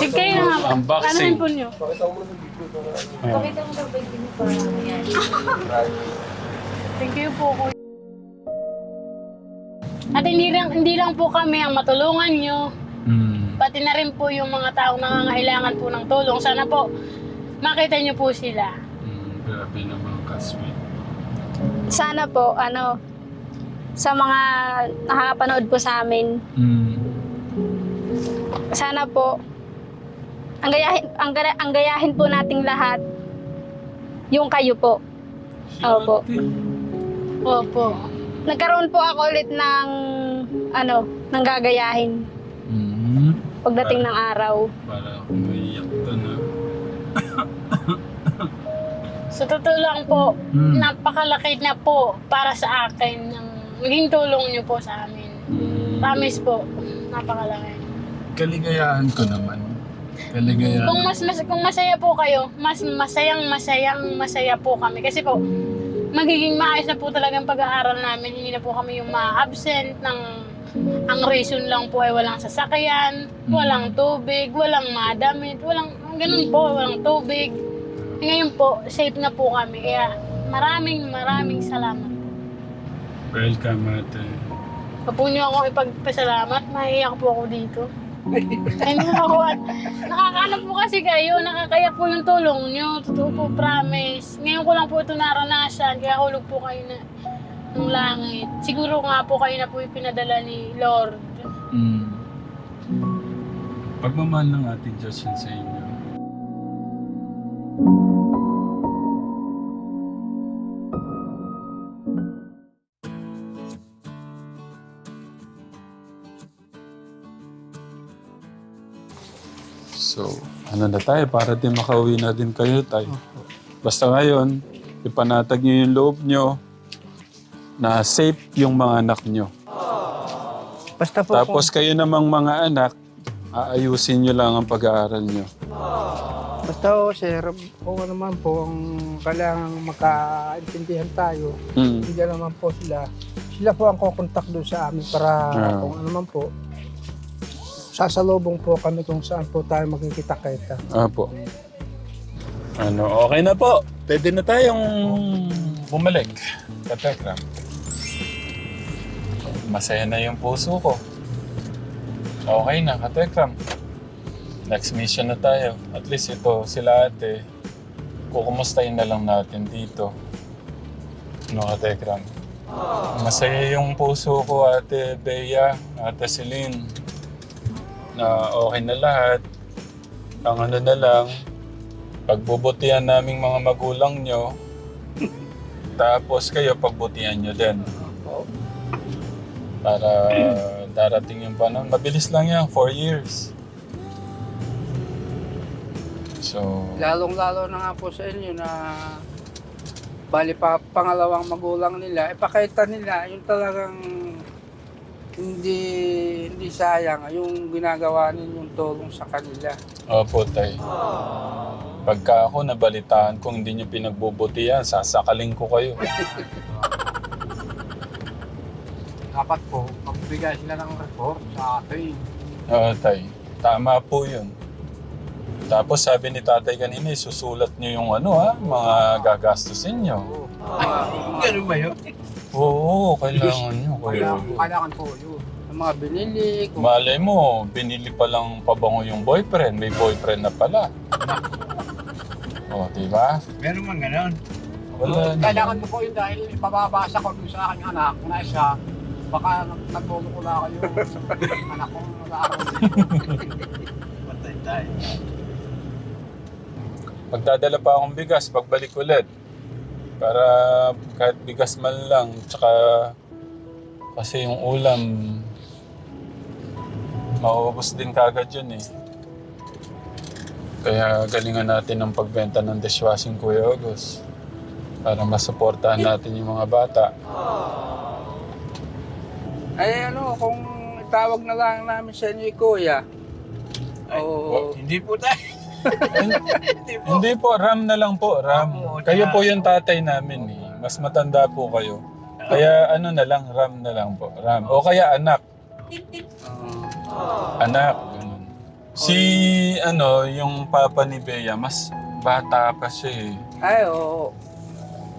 Sige kayo nga. Unboxing. Ano po niyo? Ayan. Thank you po, kuya. At hindi lang, hindi lang po kami ang matulungan nyo. Mm. Pati na rin po yung mga taong nangangailangan po ng tulong. Sana po makita nyo po sila. Mm, grabe naman ka-sweet. Sana po, ano, sa mga nakakapanood po sa amin, Mm. sana po, ang gayahin, ang, ang gayahin po nating lahat, yung kayo po. Opo. Opo. Nagkaroon po ako ulit ng, ano, ng gagayahin Mm. pagdating ng araw. Para akong maiyak doon ah. Sa totoo lang po, Mm. napakalaki na po para sa akin ng naging tulong nyo po sa amin. Mm. Promise po, napakalaki. Kaligayahan ko naman. Kaligayahan. Kung mas, mas kung masaya po kayo, mas masayang masayang masaya po kami kasi po magiging maayos na po talaga ang pag-aaral namin. Hindi na po kami yung ma-absent ng ang reason lang po ay walang sasakyan, walang tubig, walang madamit, walang ganun po, walang tubig. Ngayon po, safe na po kami. Kaya maraming maraming salamat. Welcome ate. Kapag niyo ako ipagpasalamat, maiiyak po ako dito. Ay, ako at nakakaano po kasi kayo, nakakayak po yung tulong nyo. Totoo po, promise. Ngayon ko lang po ito naranasan, kaya hulog po kayo na ng langit. Siguro nga po kayo na po yung pinadala ni Lord. Mm. Pagmamahal ng ating Diyos yan sa inyo. Ano na tayo para din makauwi na din kayo tayo. Basta ngayon, ipanatag niyo yung loob niyo na safe yung mga anak niyo. Basta po Tapos kayo namang mga anak, aayusin nyo lang ang pag-aaral kung, basta po sir, kung ano naman po ang kailangan magkaintindihan tayo, Mm. hindi naman po sila. Sila po ang kukontak doon sa amin para Ah. kung ano naman po, sasalubong po kami kung saan po tayo magkikita-kita. Apo. Ano, okay na po. Pwede na tayong bumalik. Katekram. Masaya na yung puso ko. Okay na, Katekram. Next mission na tayo. At least ito, sila ate, kukumustahin na lang natin dito. No, Katekram. Masaya yung puso ko, ate Bea, ate Celine. Na okay na lahat. Ang ano na lang, pagbubutihan naming mga magulang nyo, tapos kayo pagbutihan nyo din. Para darating yung panahon. Mabilis lang yan, 4 years. So, Lalong-lalo na nga po sa inyo na bali pa pangalawang magulang nila, ipakita nila yung talagang hindi hindi sayang yung ginagawa ninyong tulong sa kanila. opo tay. Pagka ako nabalitaan kung hindi nyo pinagbubutihan, sasakaling ko kayo. dapat po, magbigay sila ng report sa atin. Oo tay, tama po yun. Tapos sabi ni tatay kanina, susulat nyo yung ano ha, mga gagastusin nyo. Ganun ba yun? Oo, kailangan nyo. Kuya. Kailangan, kailangan po yun. Mga binili, kung Malay mo, binili pa lang pabango yung boyfriend. May boyfriend na pala. O, di ba? Meron man ganun. Wala na. Kailangan mo po yun dahil ipababasa ko dun sa aking anak na isa, baka nagmumukula kayo anak kong nag-aaral. Patay tayo. Magdadala pa akong bigas pagbalik ulit. Para kahit bigas man lang. Tsaka kasi yung ulam, mauubos din kagad yun eh. Kaya galingan natin ng pagbenta ng dishwashing Kuya August. Para masuportahan natin yung mga bata. ay ano, kung itawag na lang namin sa inyo, kuya. Oo. Hindi po tayo. Hindi po, RAM na lang po, RAM. Kayo po yung tatay namin eh. Mas matanda po kayo. Kaya ano na lang, RAM na lang po. RAM. O kaya anak. Anak. Ganun. Si, ano, yung papa ni Bea, mas bata pa siya eh. Ay, oo.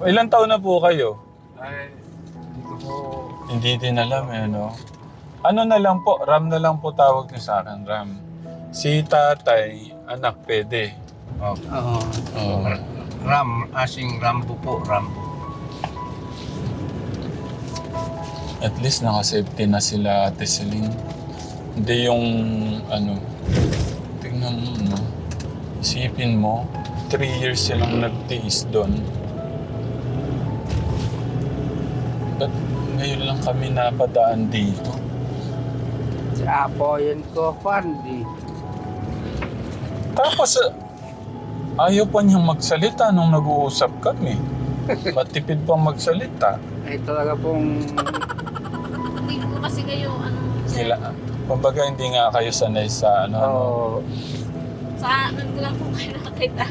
Ilan taon na po kayo? Ay, hindi ko po... Hindi din alam eh, no? Ano na lang po, Ram na lang po tawag niyo sa akin, Ram. Si tatay, anak, pwede. Oh, Oo. Oo. Ram, asing Rambo po, Rambo. At least naka-safety na sila Ate Celine. Hindi yung ano, tingnan mo, no? Isipin mo, three years silang nagtiis doon. Ba't ngayon lang kami napadaan dito? Si Apo, yun ko, Pandi. Tapos, ah, ayaw pa niyang magsalita nung nag-uusap kami. Matipid pang magsalita. Ay, talaga pong... Hindi po kasi kayo, ano, Sila, kumbaga hindi nga kayo sanay sa ano. ano. Oo. sa ano ko lang po kayo nakakita.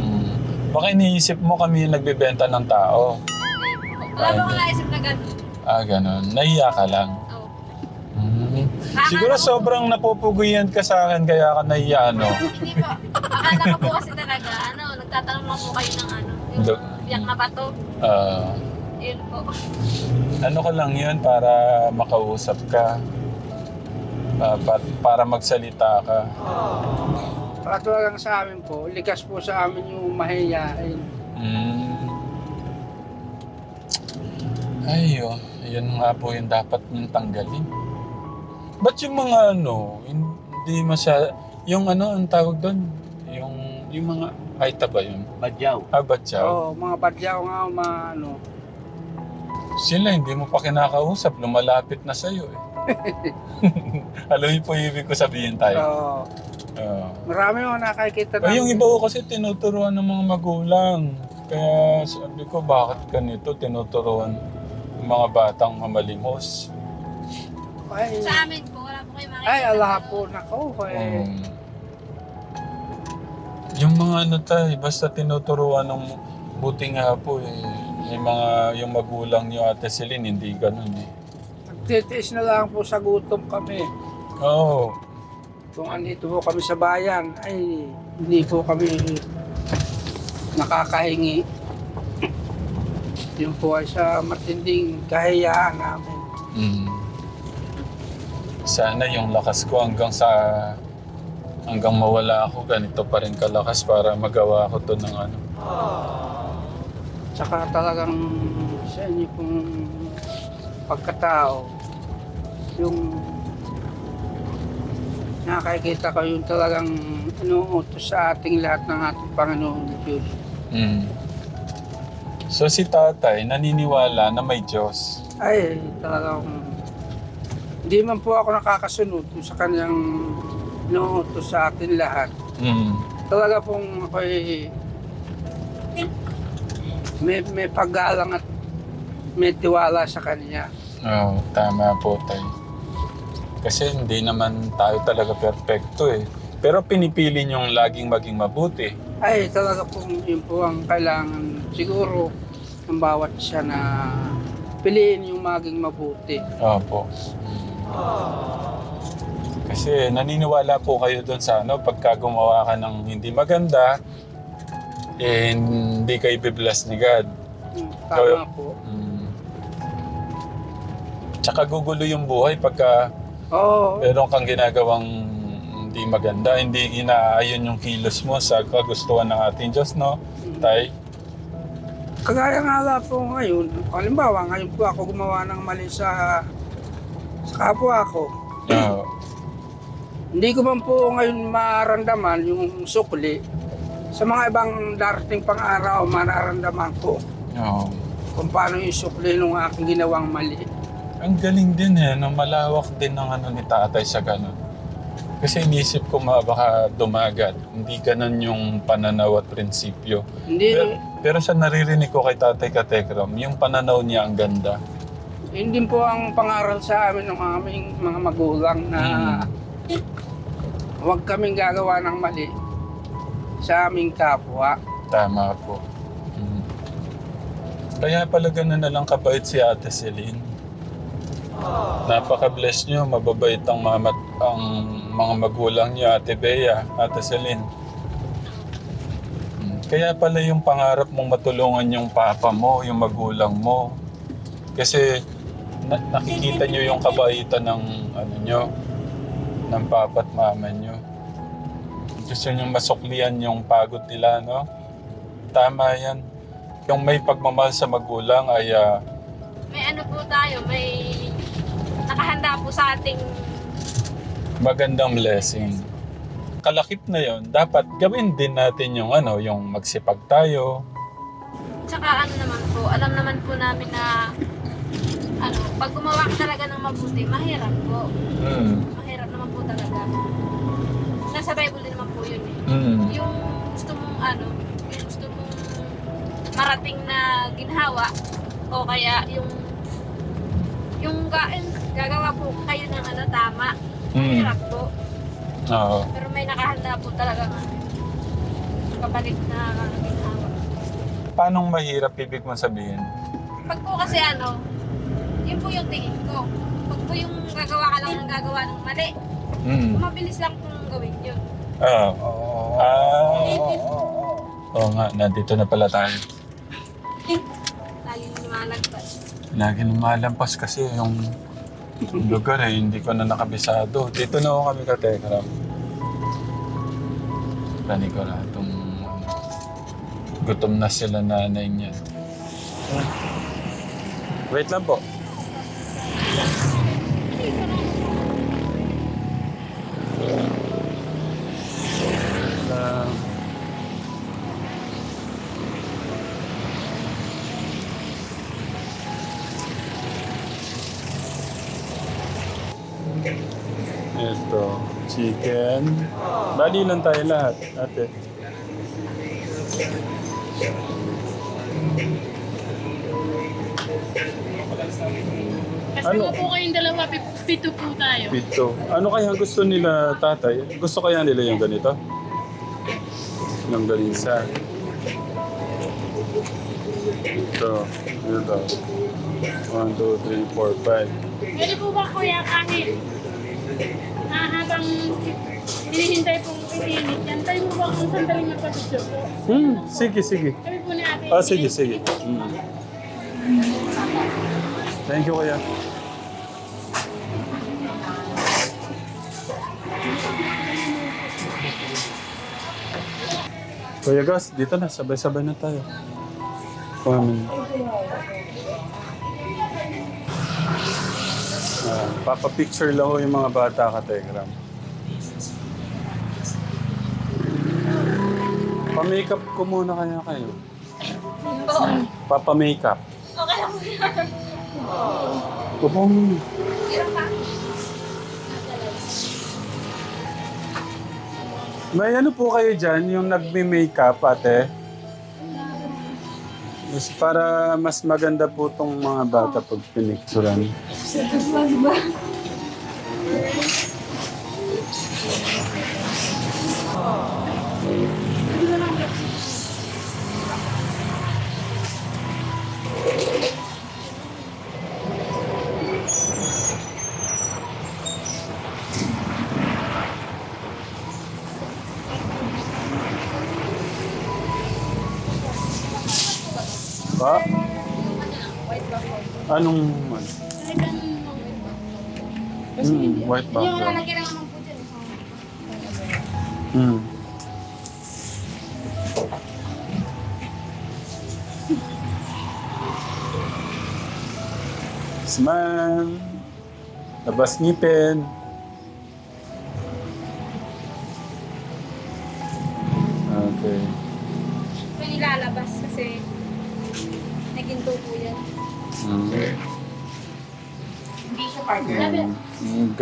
Mm. Baka iniisip mo kami yung nagbebenta ng tao. Wala Ay, ba akong naisip na gano'n? Ah, ganun. Nahiya ka lang. Oo. Mm. Siguro sobrang napupuguyan ka sa akin kaya ka nahiya, ano? Hindi po. Akala ko po kasi talaga, ano, nagtatanong lang po kayo ng ano, yung Do- biyak na bato. Ah, Yun po. ano ko lang yun para makausap ka. Ah, pa- para magsalita ka. Para talagang sa amin po, likas po sa amin yung mahihain. Mm. Ay, oh, yun nga po yung dapat yung tanggalin. Ba't yung mga ano, hindi masya... Yung ano, ang tawag doon? Yung, yung mga... Aita ba yun? Badyaw. Ah, batyaw? Oo, mga badyaw nga, mga ano. Sila, hindi mo pa kinakausap. Lumalapit na sa'yo eh. Alam mo po yung ibig ko sabihin tayo. Oo. Ah. marami ako nakakita Ay, yung iba ko kasi tinuturuan ng mga magulang. Kaya sabi ko, bakit ganito tinuturuan ng mga batang mamalimos? Ay, Sa amin po, wala po kayo makikita. ay ala po, nako. Eh. Um, yung mga ano tayo, basta tinuturuan ng buti nga po eh. May mga, yung magulang niyo ate Celine, hindi ganun eh. Nagtitiis na lang po sa gutom kami. Oo. Kung andito po kami sa bayan, ay hindi po kami nakakahingi. Yun po ay sa matinding kahiyaan namin. Mm. Sana yung lakas ko hanggang sa hanggang mawala ako, ganito pa rin kalakas para magawa ko to ng ano. Tsaka talagang sa inyo pong pagkatao, yung nakakita ko yung talagang inuutos sa ating lahat ng ating Panginoon Diyos. Mm. So si tatay naniniwala na may Diyos. Ay, talagang hindi man po ako nakakasunod sa kanyang inuutos sa atin lahat. Mm. Talaga pong ako'y may, may paggalang at may tiwala sa kanya. Oo, tama po tay. Kasi hindi naman tayo talaga perfecto eh. Pero pinipili niyong laging maging mabuti. Ay, talaga pong yun po ang kailangan siguro ng bawat isa na piliin yung maging mabuti. Opo. Kasi naniniwala po kayo doon sa ano, pagka gumawa ka ng hindi maganda, eh, hindi kayo bibless ni God. Hmm, Tama po. Mm. Tsaka gugulo yung buhay pagka Oo, meron kang ginagawang hindi maganda, hindi inaayon yung kilos mo sa kagustuhan ng ating Diyos, no? Tay? kagaya nga lang po ngayon, halimbawa ngayon po ako gumawa ng mali sa, sa kapwa ko. Oo. Hindi ko man po ngayon maramdaman yung sukli. Sa mga ibang darating pang araw, mararamdaman ko Oo. kung paano yung sukli ng aking ginawang mali. Ang galing din eh, no? malawak din ng ano ni tatay sa ganun. Kasi inisip ko ma baka dumagat. Hindi ganun yung pananaw at prinsipyo. Hindi, Pero, pero sa naririnig ko kay tatay Katekram, yung pananaw niya ang ganda. yun din po ang pangaral sa amin ng aming mga magulang na huwag kaming gagawa ng mali sa aming kapwa. Tama po. Mm. Kaya pala ganun na lang kabait si Ate Celine. Napaka-bless nyo, mababait ang mama, ang mga magulang niyo, Ate Bea, Ate Celine. Hmm, Kaya pala yung pangarap mong matulungan yung papa mo, yung magulang mo. Kasi na- nakikita niyo yung kabaitan ng ano niyo, ng papa at mama niyo. Gusto niyo masuklian yung pagod nila, no? Tama yan. Yung may pagmamahal sa magulang ay ah, May ano po tayo, may nakahanda po sa ating magandang blessing. Kalakip na yon, dapat gawin din natin yung ano, yung magsipag tayo. Tsaka ano naman po, alam naman po namin na ano, pag gumawa ka talaga ng mabuti, mahirap po. Mm. Mahirap naman po talaga. Nasa Bible din naman po yun eh. Mm. Yung gusto mong ano, yung gusto mong marating na ginhawa o kaya yung yung ga, gagawa po kayo ng ano tama. Mm. Mahirap po. Oo. Pero may nakahanda po talaga kapalit na ginhawa. Paano mahirap ibig mo sabihin? Pag po kasi ano, yun po yung tingin ko. Pag po yung gagawa ka lang ng gagawa ng mali, Mm. mabilis lang pong gawin yun. Ah. Ah. Oo nga, nandito na pala tayo. Lagi lumalagpas. Lagi lumalampas kasi yung lugar eh, hindi ko na nakabisado. Dito na ako kami ka Tekram. Paniguradong ano, gutom na sila nanay niya. Wait lang po. Chicken. Bali lang tayo lahat, ate. Kasi Ano? po kayong dalawa, pi- pito po tayo. Pito. Ano kaya gusto nila tatay? Gusto kaya nila yung ganito? Yung ganisa. Ito. Ito. 1, 2, 3, 4, 5. Pwede po ba kuya kahit ah, habang hinihintay pong itinit, yantay mo ba kung sandaling magpapicture po? Hmm, sige, sige. Kami po ni ate. Ah, sige, sige. Mm. Thank you, kuya. Kuya Gus, dito na. Sabay-sabay na tayo. Kumamin. Ah, papa-picture lang ko yung mga bata ka, Telegram. Pa-makeup ko muna kaya kayo. Papa-makeup. Okay lang po yan. Hirap pa. May ano po kayo dyan, yung nagme-makeup, ate? Mas para mas maganda po tong mga bata pag pinicturan. Pa? Anong ano? Hmm, white Yung background. lalagyan lang naman po dyan. Hmm. Smile. Labas ngipin.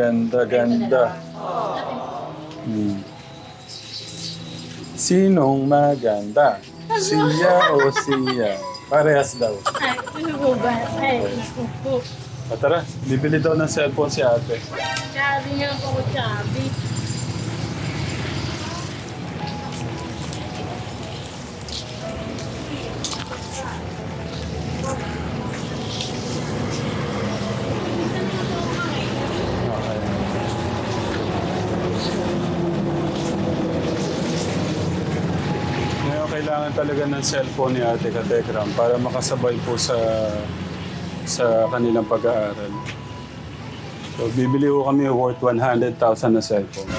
Ganda, ganda. Hmm. Sinong maganda? Siya o siya? Parehas daw. Ay, ano po ba? Ay, naku po. Tara, bibili daw ng cellphone si ate. Sabi nga po ko sabi. Talaga ng cellphone ni Ate Katekram para makasabay po sa sa kanilang pag-aaral. So, bibili ko kami worth 100,000 na cellphone.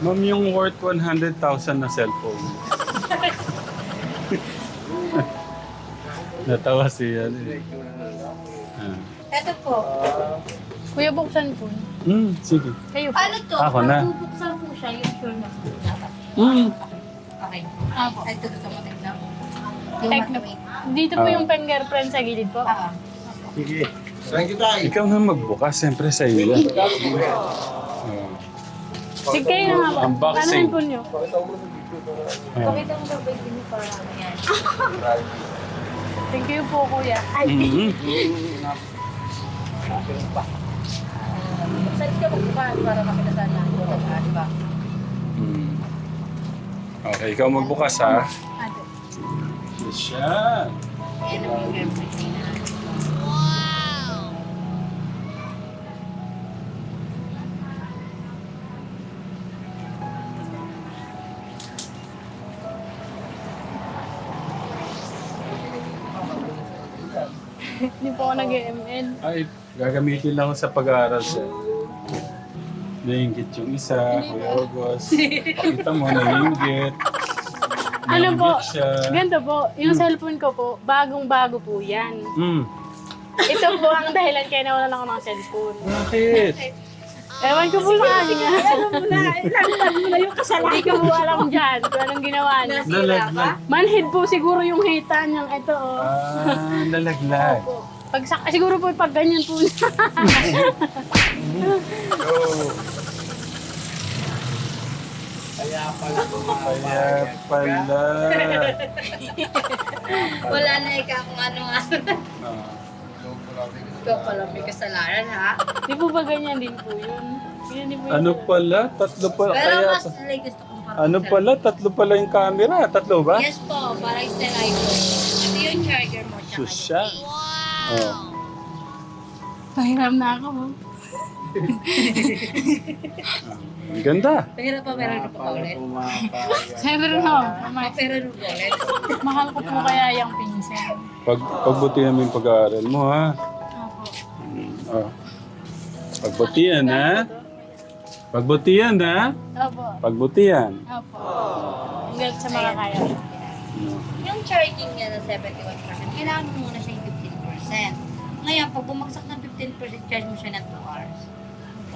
Ma'am, yung worth 100,000 na cellphone. Natawa siya. Ah. Ito po. Kuya, buksan po. Hmm, sige. Kayo po. Ano to? Ako na. Bubuksan po siya yung sure na po dapat. Hmm. Okay. Apo. Ito gusto mo tignan. Yung Techno. matawid. Dito po Ah. yung fingerprint sa gilid po. Ah. Sige. Thank you, Tay. Ikaw na magbukas, siyempre sa iyo yan. Ah. Sige kayo na nga po. Unboxing. Ano po nyo? Ah. Pakita mo ba ba yung para ano yan? Thank you po, kuya. Ay, Mhm. Ka magbukas para makita saan na ito? Di ba? Hmm. Okay, ikaw magbukas ha. ate. Siya. Yan ang yung girlfriend niya. Hindi po ako nag-ML. Ay, gagamitin lang sa pag-aaral siya. Nainggit yung isa, Kuya August. Pakita mo, nainggit. Ano po? Nainggit siya. Ganito po, yung cellphone ko po, bagong-bago po yan. Hmm. Ito po ang dahilan kaya nawalan ako ng cellphone. Bakit? Ewan ko po sa kanya. Alam mo na, ilan mo na yung kasalanan. Hindi ko po alam dyan kung anong ginawa niya. Nalaglag. Manhid po siguro yung hita niyang ito. Oh. Ah, nalaglag. Pag sa, siguro po pag ganyan po niya. Kaya pala Kaya pala. Wala na ikaw kung ano nga. Ah. Ikaw pala may kasalanan ha. Di po ba ganyan din po yun? Ganyan din po yun. Ano pala? Tatlo pa. Pero Kaya, mas like gusto kong parang ano pala? Tatlo pala yung camera. Tatlo ba? Yes po, para extend iPhone. Ito yung charger mo. tsaka Susya. yung Oh. Pahiram na ako. Ang ganda. Pero pa meron ka pa ulit. Siyempre no. Ma- Pero rin ulit. mahal ko po kaya yung pinsel. Pag, pagbutihan mo yung pag-aaral mo, ha? Opo. Oh. Pagbutihan, ha? Pagbutihan, ha? Opo. Pagbutihan. Opo. Hanggang sa makakaya. Yung charging niya na 71%, kailangan mo muna siya yung 15%. Ngayon, pag bumagsak ng 15%, charge mo siya ng 2 hours.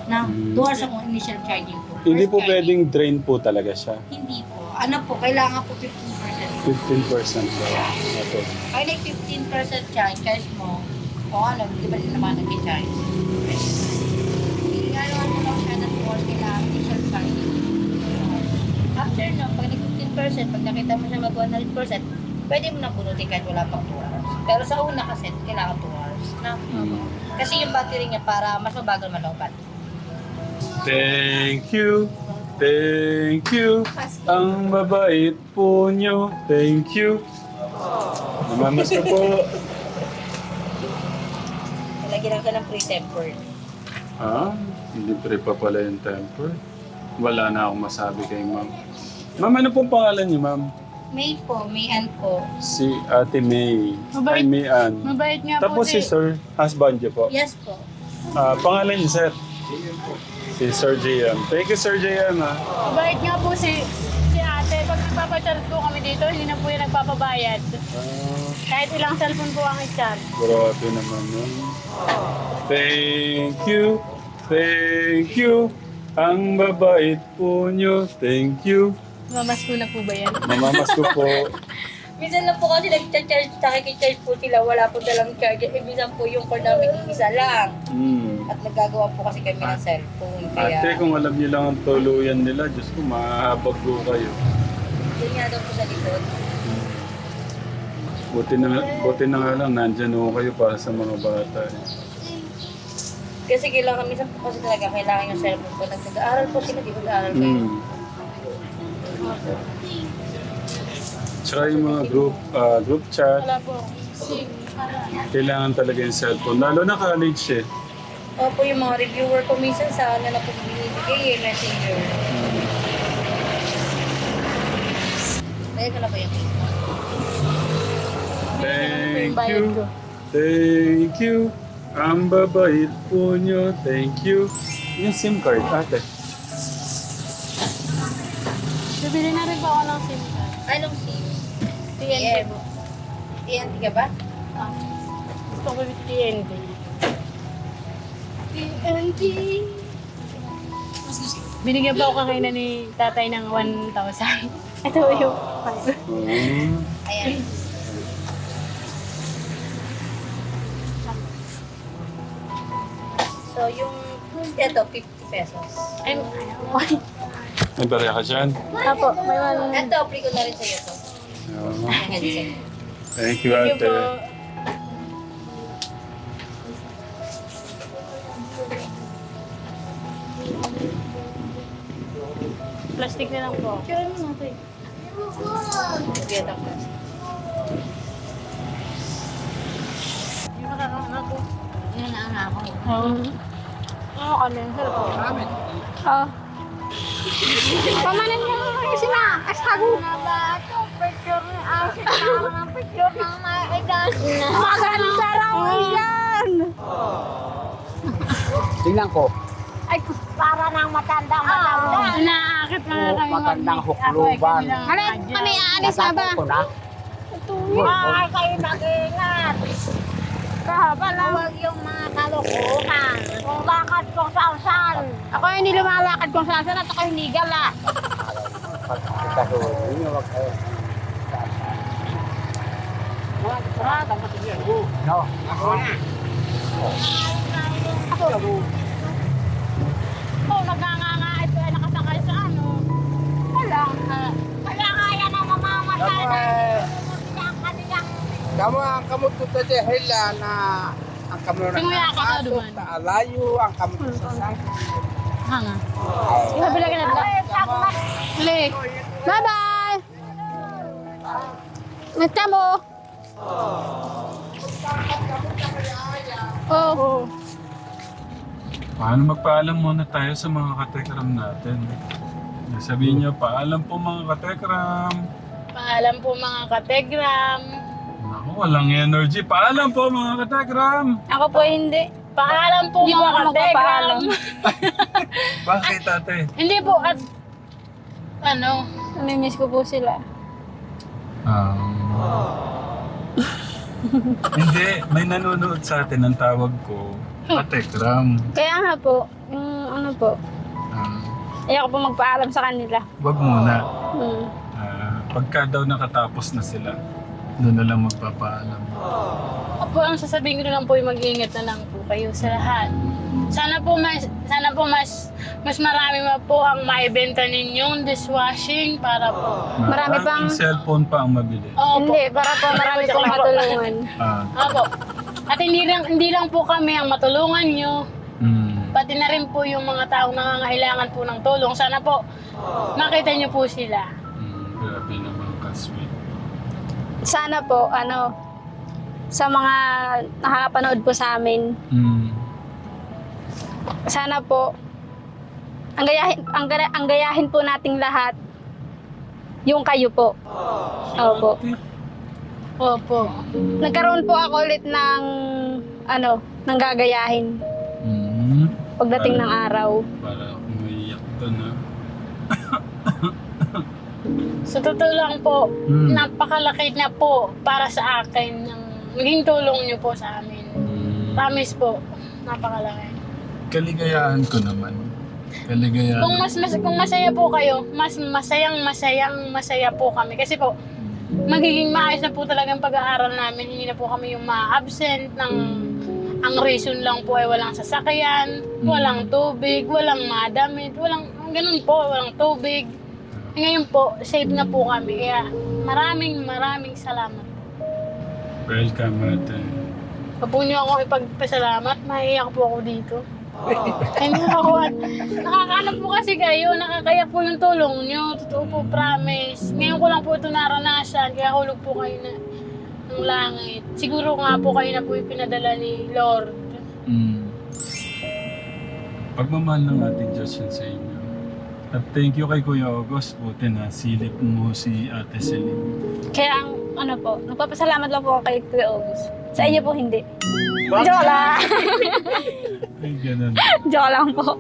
Na, Hmm. 2 hours ang initial charging po. Hindi First po charging. pwedeng drain po talaga siya. Hindi po. Ano po, kailangan po 15%. 15% po. Ito. Pag nag 15% charge, charge mo, o ano, di ba din naman nag-charge? Ginagawa mo lang siya ng 2 hours, kailangan initial charging. After no, pag nag 15%, pag nakita mo siya mag 100%, pwede mo na bunutin kahit wala pang 2 hours. Pero sa una kasi, kailangan 2 hours. Na? Mm. Kasi yung battery niya para mas mabagal malobat. Thank you. Thank you. Ang mabait po nyo. Thank you. Namamas ka po. Nalagyan lang ka ng pre-tempered. Ah, hindi pre pa pala yung temper. Wala na akong masabi kay ma'am. Ma'am, ano pong pangalan niyo, ma'am? May po, may and po. Si Ate May. Mabait. Ay, May Ann. Mabait nga Tapos po si Sir, husband niyo po. Yes po. Ah, pangalan niyo, sir? Si Sir JM. Thank you, Sir JM. Ah. Mabait nga po si si ate. Pag nagpapacharge po kami dito, hindi na po yung nagpapabayad. Ah, Kahit ilang cellphone po ang i-charge. grabe naman yun. Thank you. Thank you. Ang babait po nyo. Thank you. Mamas ko na po ba yan? Mamamas ko po. Minsan lang po kasi nag-charge, nakikicharge po sila, wala po dalang charger. Eh, minsan po yung cord namin isa lang. Hmm. At nagagawa po kasi kami ng cellphone. Kaya, Ate, kung alam niyo lang ang tuluyan nila, Diyos ko, mahabag ko kayo. yun nga daw po sa likod. Buti na, buti na nga lang, nandyan ako kayo para sa mga bata. eh. Kasi kailangan, minsan po kasi talaga kailangan yung cellphone po. Nag- Nag-aaral po sila, di ba nag-aaral kayo? Hmm. Tsaka yung mga group, ah, group chat, Wala po. Si, kailangan talaga yung cellphone. Lalo na college eh. Opo, yung mga reviewer ko minsan sa ano na po binibigay eh, messenger. Dahil ka na ba yung case mo? Thank you. Thank you. Ang babait po nyo. Thank you. Yung SIM card, ate. Bibili na rin po ako ng SIM card. Anong SIM? TNT po. TNT ka ba? Ah, Gusto ko yung TNT. TNT. Binigyan pa ako kanina ni tatay ng 1,000. Ito yung Mm. Ayan. So, yung ito, 50 pesos. Ay, ayaw. May barya ka dyan? Apo, may one. Ito, free ko na rin sa'yo to. Oo. Yung. Thank you, Thank you ate. po. Plastic na lang po. Sure mo natin. Biyat ang plastic. Yung nakakaanak ko. Yan na ang ako. Oo. Oo, condenser po. Marami. Oo. Pamanin mo kasi na. Asago. Picture ni Asik ng picture ng mga edan. Maganda raw yan. Tingnan ko. Ay, para ng matandang matanda. Naakit na Oh, kami. magandang mag-meet. hukluban. Eh, kami aalis na ba? Ko na. Ay, kayo mag-ingat. Kahaba lang. Huwag yung mga kalokohan. Kung lakad kung saan-saan. Ako yung hindi lumalakad kung saan saan at ako hindi gala. Pagkita ko, yun yung wag kayo. No, ako na. Oh, nagnganga ito ay nakasakay sa ano. Wala. ah, Kaya kaya na mamamatay na. Kamu, Ang ang kamot ko tadi hila na ang kamot na Tinguya ka na duman. sa alayo, ang kamot sa sakit. Hanga. Bila ka na Lik. Bye-bye. Nagta mo. Oh. Paano magpaalam muna tayo sa mga katekram natin? Sabihin niyo, paalam po mga katekram. Paalam po mga kategram. Walang energy. Paalam po mga katekram. Ako po hindi. Paalam po Hindi po mga ako kategram. magpapaalam. Bakit ate? hindi po at ano, Namimiss ko po sila. Um, hindi, may nanonood sa atin ang tawag ko, katekram. Kaya nga po, yung ano po, Um, ayoko po magpaalam sa kanila. wag muna. Hmm. Ah, pagka daw nakatapos na sila, doon na lang magpapaalam. Opo, ang sasabihin ko na lang po yung mag-iingat na lang po kayo sa lahat. Sana po mas sana po mas mas marami ma po ang maibenta ninyong dishwashing para po. Marami Ang pang- cellphone pa ang mabili. Opo. Hindi, para po marami pong matulungan. Ah, Opo. At hindi lang, hindi lang po kami ang matulungan nyo. mm, Pati na rin po yung mga taong nangangailangan po ng tulong. Sana po makita nyo po sila. Sana po, ano, sa mga nakakapanood po sa amin, Mm, sana po, ang gayahin, ang, gaya- ang gayahin po nating lahat, yung kayo po. Opo. Opo. Nagkaroon po ako ulit ng, ano, ng gagayahin mm, pagdating ng araw. para umiyak doon ah. Sa totoo lang po, Mm, napakalaki na po para sa akin ng maging tulong nyo po sa amin. mm, Promise po, napakalaki. kaligayahan ko naman. Kaligayahan. Kung mas, mas kung masaya po kayo, mas masayang masayang masaya po kami kasi po magiging maayos na po talagang pag-aaral namin. Hindi na po kami yung ma-absent ng ang reason lang po ay walang sasakyan, walang tubig, walang madamit, walang ganun po, walang tubig. Ngayon po, safe na po kami. Kaya maraming maraming salamat. Welcome ate. Pag po niyo ako ipagpasalamat, maiiyak po ako dito. Hindi ako, nakakaano po kasi kayo, nakakayak po yung tulong niyo. Totoo po, promise. Ngayon ko lang po ito naranasan, kaya hulog po kayo na ng langit. Siguro nga po kayo na po yung pinadala ni Lord. Mm. Pagmamahal ng ating Diyos yan sa inyo. At thank you kay Kuya August. Buti na silip mo si Ate Celine. Kaya ang ano po, nagpapasalamat lang po ako kay Kuya August. Sa inyo po hindi. Joke lang. Ay, ganun. Joke lang po.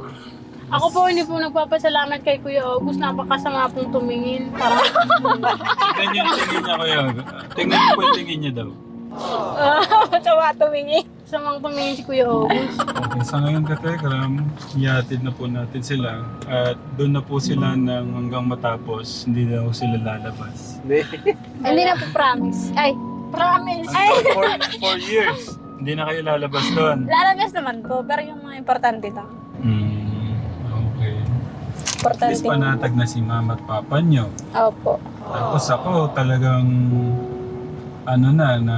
Ako po hindi po nagpapasalamat kay Kuya August. Napakasama pong tumingin. Parang Tingnan niyo yung tingin niya, Kuya August. Tingnan niyo po yung tingin niya daw. Sawa tumingi. samang tumingin si Kuya August. Okay, sa ngayon katekram, ihatid na po natin sila. At doon na po sila nang hanggang matapos, hindi na po sila lalabas. Hindi na po promise. Ay, Promise! ay, For, for years, hindi na kayo lalabas doon. lalabas naman po. Pero yung mga importante lang. Hmm, okay. At Importante. least panatag na si mama at papa nyo. Opo. Tapos ako talagang ano na na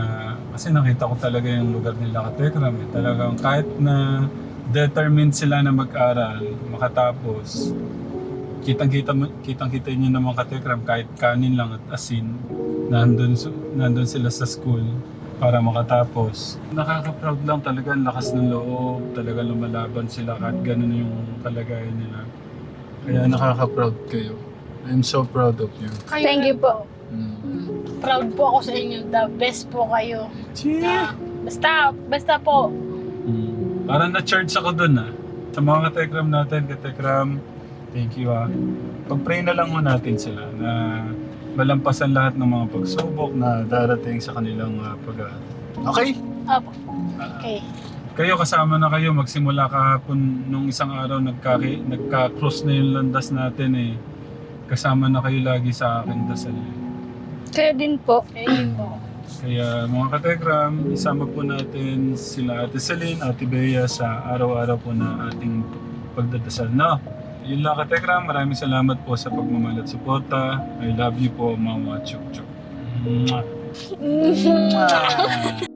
kasi nakita ko talaga yung lugar nila katekram eh. Talagang kahit na determined sila na mag-aral, makatapos, kitang-kita mo- kitang-kita niyo naman katekram kahit kanin lang at asin nandun nandun sila sa school para makatapos. Nakaka-proud lang talaga ang lakas ng loob, talaga lumalaban sila kahit ganun yung kalagayan nila. Kaya nakaka-proud kayo. I'm so proud of you. Thank you po. Mm. Proud po ako sa inyo. The best po kayo. Na, basta, basta po. Mm. Parang na-charge ako dun ah. Sa mga katekram natin, katekram, thank you ah. Pag-pray na lang mo natin sila na malampasan lahat ng mga pagsubok na darating sa kanilang uh, pag-aaral. Okay? Opo. Ah, Okay. kayo kasama na kayo magsimula kahapon nung isang araw nagkaki, nagka-cross na yung landas natin eh. Kasama na kayo lagi sa aking dasal. Kayo din po. Okay po. Kaya mga katekram, isama po natin sila Ate Celine, Ate Bea sa araw-araw po na ating pagdadasal. No? Yun lang katekram, maraming salamat po sa pagmamahal at suporta. I love you po, Mama Chuk Chuk. Mwah. Mwah.